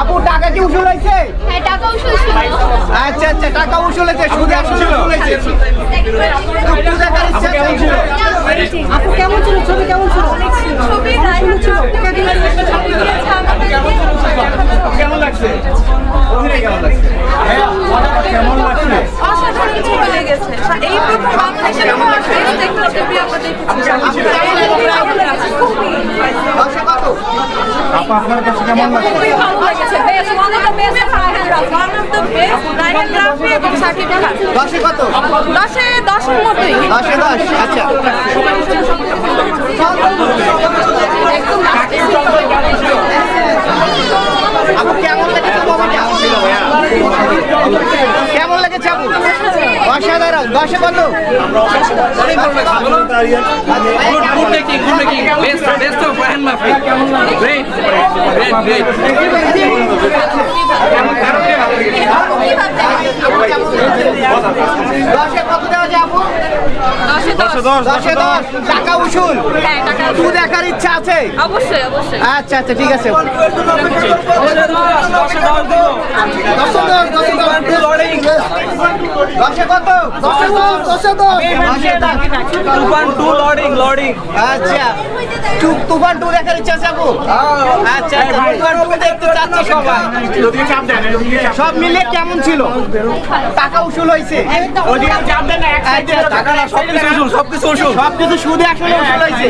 আপু টাকা কি উসুল হয়েছে? হ্যাঁ টাকা উসুল আচ্ছা আচ্ছা টাকা উসুল হয়েছে সুদে উসুল হয়েছে। আপু কেমন ছিল? ছবি কেমন ছিল? ছবি কেমন লাগছে? কেমন লাগছে? কেমন লাগছে? অসাধারণ ছবি লেগেছে। এই প্রথম বাংলাদেশের আসলে দেখতে ছবি আমরা দেখেছি দশে কত আপা আপনার কাছে কেমন লাগছে? খুবই ভালো লাগছে। বেশ one of the best Raihan Rafi one of the best Raihan Rafi এবং সাকিব খান দশে কত? দশে দশের মতোই। দশে দশ আচ্ছা আপু কেমন লেগেছে মুভিটা কেমন লেগেছে আপু অসাধারণ দশে কত Good, good making, good making. Best, best of Ryan Murphy. Great, great, great. দশে কত দেওয়া যায় আপু? দশে দশ দশে দশ টাকা উসুল? হ্যাঁ টাকা শু দেখার ইচ্ছা আছে? অবশ্যই অবশ্যই। আচ্ছা আচ্ছা ঠিক আছে। দশে দশ দশে দশ দশে কত দশে দশ দশে দশ দশে দশ Tupan two loading, loading. আচ্ছা। তুফান টু দেখার ইচ্ছা আছে আপু? আচ্ছা আচ্ছা, তুফান টু দেখতে চাচ্ছে সবাই। সব মিলে কেমন ছিল? টাকা উসুল হয়েছে আচ্ছা টাকা সবকিছু সবকিছু উসুল। সবকিছু সুদে আসলে উসুল হয়েছে